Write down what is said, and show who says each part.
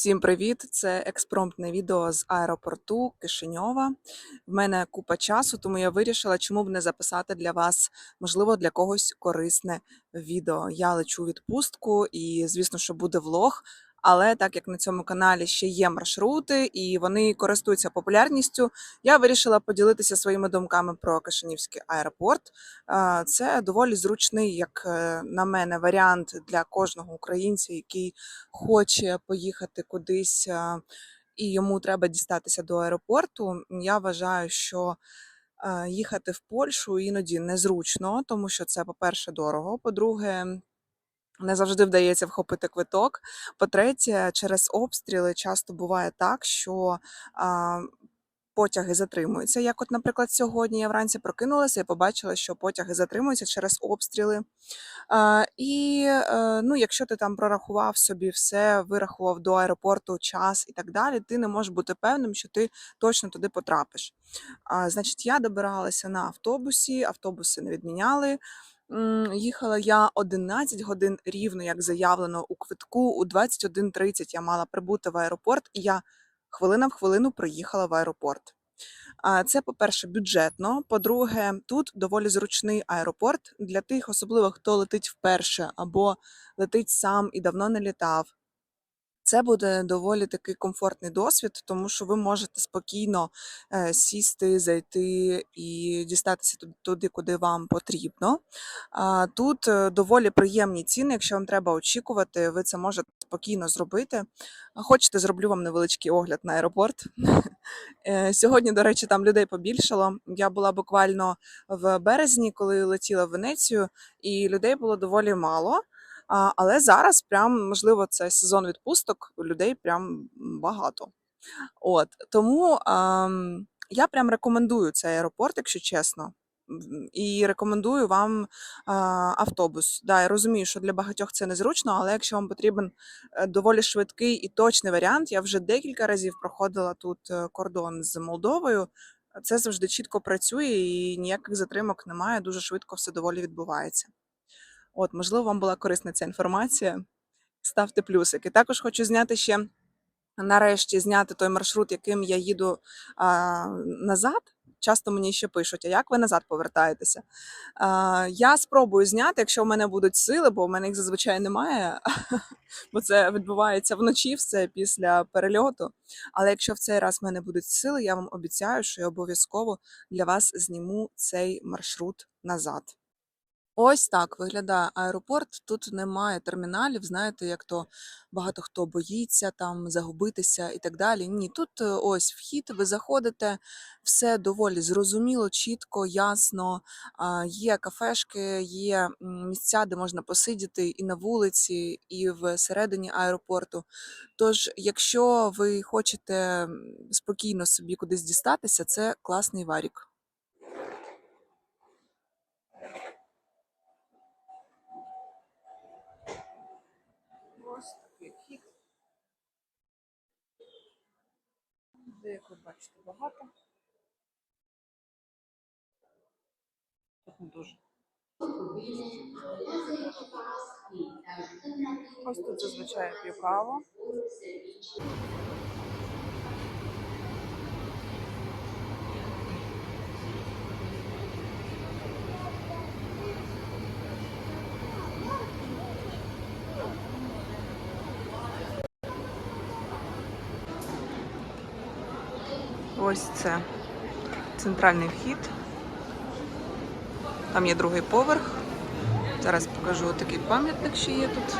Speaker 1: Всім привіт! Це експромтне відео з аеропорту Кишиньова. В мене купа часу, тому я вирішила, чому б не записати для вас, можливо, для когось корисне відео. Я лечу відпустку і, звісно, що буде влог. Але так як на цьому каналі ще є маршрути і вони користуються популярністю, я вирішила поділитися своїми думками про Кишинівський аеропорт. Це доволі зручний, як е, на мене, варіант для кожного українця, який хоче поїхати кудись і йому треба дістатися до аеропорту. Я вважаю, що е, їхати в Польщу іноді незручно, тому що це, по-перше, дорого. По-друге, не завжди вдається вхопити квиток. По-третє, через обстріли часто буває так, що а, потяги затримуються. Як, от, наприклад, сьогодні я вранці прокинулася і побачила, що потяги затримуються через обстріли. А, і е, ну, якщо ти там прорахував собі все, вирахував до аеропорту час і так далі, ти не можеш бути певним, що ти точно туди потрапиш. А, значить, я добиралася на автобусі, автобуси не відміняли. Їхала я 11 годин рівно, як заявлено у квитку. У 21.30 я мала прибути в аеропорт, і я хвилина в хвилину приїхала в аеропорт. Це, по-перше, бюджетно. По-друге, тут доволі зручний аеропорт для тих, особливо хто летить вперше або летить сам і давно не літав. Це буде доволі такий комфортний досвід, тому що ви можете спокійно е, сісти, зайти і дістатися ту- туди, куди вам потрібно. Тут е, доволі приємні ціни. Якщо вам треба очікувати, ви це можете спокійно зробити. Хочете, зроблю вам невеличкий огляд на аеропорт. Е, Сьогодні, до речі, там людей побільшало. Я була буквально в березні, коли летіла в Венецію, і людей було доволі мало. Але зараз, прям, можливо, це сезон відпусток, людей прям багато. От тому ам, я прям рекомендую цей аеропорт, якщо чесно. І рекомендую вам автобус. Да, я розумію, що для багатьох це незручно, але якщо вам потрібен е, доволі швидкий і точний варіант, я вже декілька разів проходила тут е, кордон з Молдовою. Це завжди чітко працює і ніяких затримок немає. Дуже швидко все доволі відбувається. От, можливо, вам була корисна ця інформація. Ставте плюсики. Також хочу зняти ще нарешті зняти той маршрут, яким я їду а, назад. Часто мені ще пишуть, а як ви назад повертаєтеся? А, я спробую зняти, якщо в мене будуть сили, бо в мене їх зазвичай немає, бо це відбувається вночі, все після перельоту. Але якщо в цей раз в мене будуть сили, я вам обіцяю, що я обов'язково для вас зніму цей маршрут назад. Ось так виглядає аеропорт. Тут немає терміналів. Знаєте, як то багато хто боїться там загубитися і так далі. Ні, тут е, ось вхід, ви заходите, все доволі зрозуміло, чітко, ясно. Є кафешки, є місця, де можна посидіти і на вулиці, і всередині аеропорту. Тож, якщо ви хочете спокійно собі кудись дістатися, це класний варік. Ось такий вхід. Де, як ви бачите, багато. Тут не дуже. Ось тут зазвичай п'ю каву. Ось це центральний вхід. Там є другий поверх. Зараз покажу такий пам'ятник, що є тут.